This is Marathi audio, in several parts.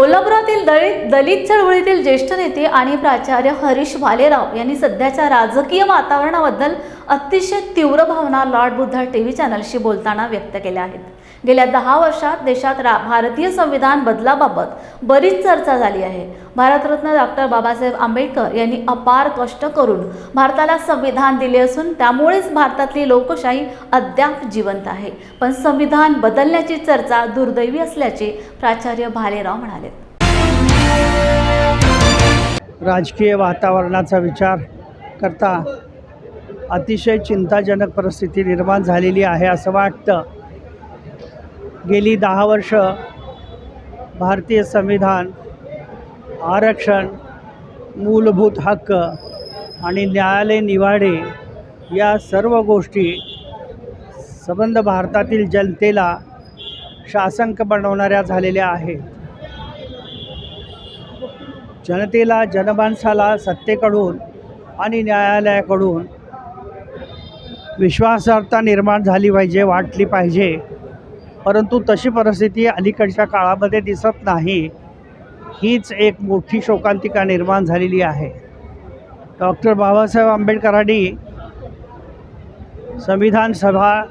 कोल्हापुरातील दलित दलित चळवळीतील ज्येष्ठ नेते आणि प्राचार्य हरीश भालेराव यांनी सध्याच्या राजकीय वातावरणाबद्दल अतिशय तीव्र भावना लॉर्ड बुद्धा टी व्ही चॅनलशी बोलताना व्यक्त केल्या आहेत. गेल्या दहा वर्षात देशात रा भारतीय संविधान बदलाबाबत बरीच चर्चा झाली आहे. भारतरत्न डॉक्टर बाबासाहेब आंबेडकर यांनी अपार कष्ट करून भारताला संविधान दिले असून त्यामुळेच भारतातली लोकशाही अद्याप जिवंत आहे. पण संविधान बदलण्याची चर्चा दुर्दैवी असल्याचे प्राचार्य भालेराव म्हणाले राजकीय वातावरणाचा विचार करता अतिशय चिंताजनक परिस्थिती निर्माण झालेली आहे असं वाटतं. गेली दहा वर्ष भारतीय संविधान आरक्षण मूलभूत हक्क आणि न्यायालय निवाडे या सर्व गोष्टी संबंध भारतातील जनतेला शासंक बनवणाऱ्या झालेल्या आहेत. जनतेला जनमानसाला सत्तेकडून आणि न्यायालयाकडून विश्वासार्हता निर्माण झाली पाहिजे वाटली पाहिजे. परंतु तशी परिस्थिती अलीकडच्या काळामध्ये दिसत नाही. हीच एक मोठी शोकांतिका निर्माण झालेली आहे. डॉक्टर बाबासाहेब आंबेडकरांनी संविधान सभा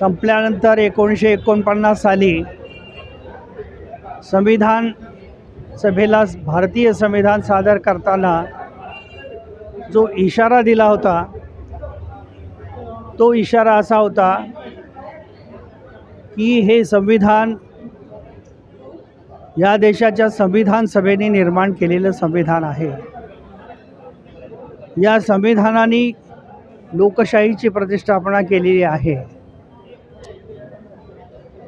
संपल्यानंतर एकोणीसशे एकोणपन्नास साली संविधान सभेला भारतीय संविधान सादर करताना जो इशारा दिला होता तो इशारा असा होता की हे संविधान या देशाच्या संविधान सभेने निर्माण केलेलं संविधान आहे. या संविधानाने लोकशाहीची प्रतिष्ठापना केलेली आहे.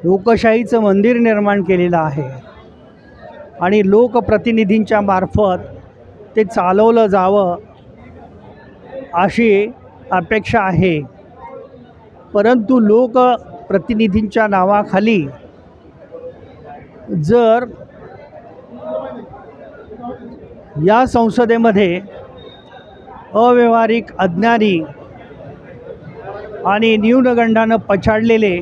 लोकशाहीचं मंदिर निर्माण केलेलं आहे. आणि लोकप्रतिनिधींच्या मार्फत ते चालवलं जावं अशी अपेक्षा आहे. परंतु लोक प्रतिनिधींच्या नावाखाली जर या संसदेमध्ये अव्यवहारिक अज्ञानी आणि न्यूनगंडानं पछाडलेले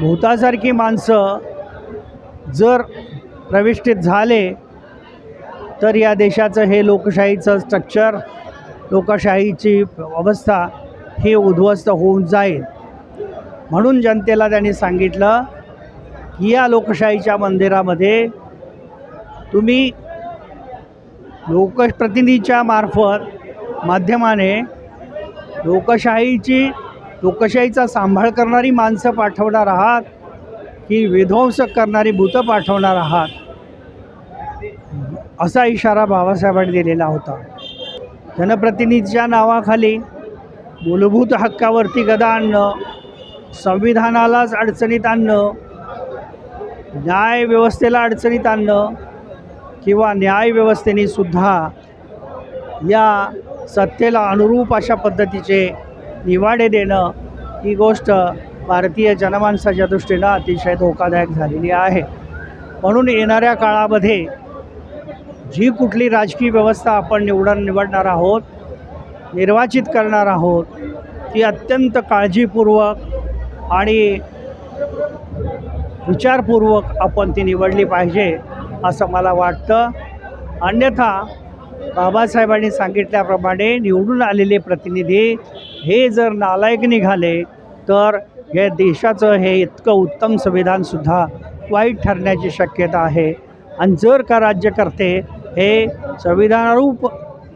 भूतासारखी माणसं जर प्रविष्टित झाले तर या देशाचं हे लोकशाहीचं स्ट्रक्चर लोकशाहीची अवस्था ही उद्ध्वस्त होऊन जाईल. म्हणून जनतेला त्यांनी सांगितलं की या लोकशाहीच्या मंदिरामध्ये तुम्ही लोकप्रतिनिधीच्या मार्फत माध्यमाने लोकशाहीची लोकशाहीचा सांभाळ करणारी माणसं पाठवणार आहात की विध्वंस करणारी भूतं पाठवणार आहात? असा इशारा बाबासाहेबांनी दिलेला होता. जनप्रतिनिधीच्या नावाखाली मूलभूत हक्कावरती गदा आणणं संविधानालाच अडचणीत आणणं न्यायव्यवस्थेला अडचणीत आणणं किंवा न्यायव्यवस्थेने सुद्धा या सत्तेला अनुरूप अशा पद्धतीचे निवाडे देणं ही गोष्ट भारतीय जनमानसाच्या दृष्टीनं अतिशय धोकादायक झालेली आहे. म्हणून येणाऱ्या काळामध्ये जी कुठली राजकीय व्यवस्था आपण निवडण निवडणार आहोत निर्वाचित करणार आहोत ती अत्यंत काळजीपूर्वक आणि विचारपूर्वक आपण ती निवडली पाहिजे असं मला वाटतं. अन्यथा बाबासाहेबांनी सांगितल्याप्रमाणे निवडून आलेले प्रतिनिधी हे जर नालायक निघाले तर या देशाचं हे इतकं उत्तम संविधानसुद्धा वाईट ठरण्याची शक्यता आहे. आणि जर का राज्यकर्ते हे संविधानरूप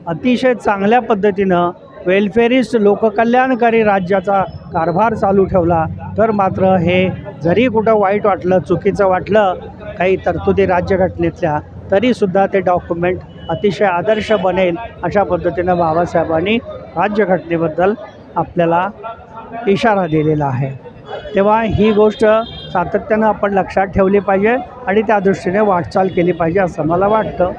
अतिशय चांगल्या पद्धतीनं वेलफेरिस्ट लोककल्याणकारी राज्याचा कारभार चालू ठेवला तर मात्र हे जरी कुठं वाईट वाटलं चुकीचं वाटलं काही तरतुदी राज्यघटनेतल्या तरीसुद्धा ते डॉक्युमेंट अतिशय आदर्श बनेल अशा पद्धतीनं बाबासाहेबांनी राज्यघटनेबद्दल आपल्याला इशारा दिलेला आहे. तेव्हा ही गोष्ट सातत्यानं आपण लक्षात ठेवली पाहिजे आणि त्या दृष्टीने वाटचाल केली पाहिजे असं मला वाटतं.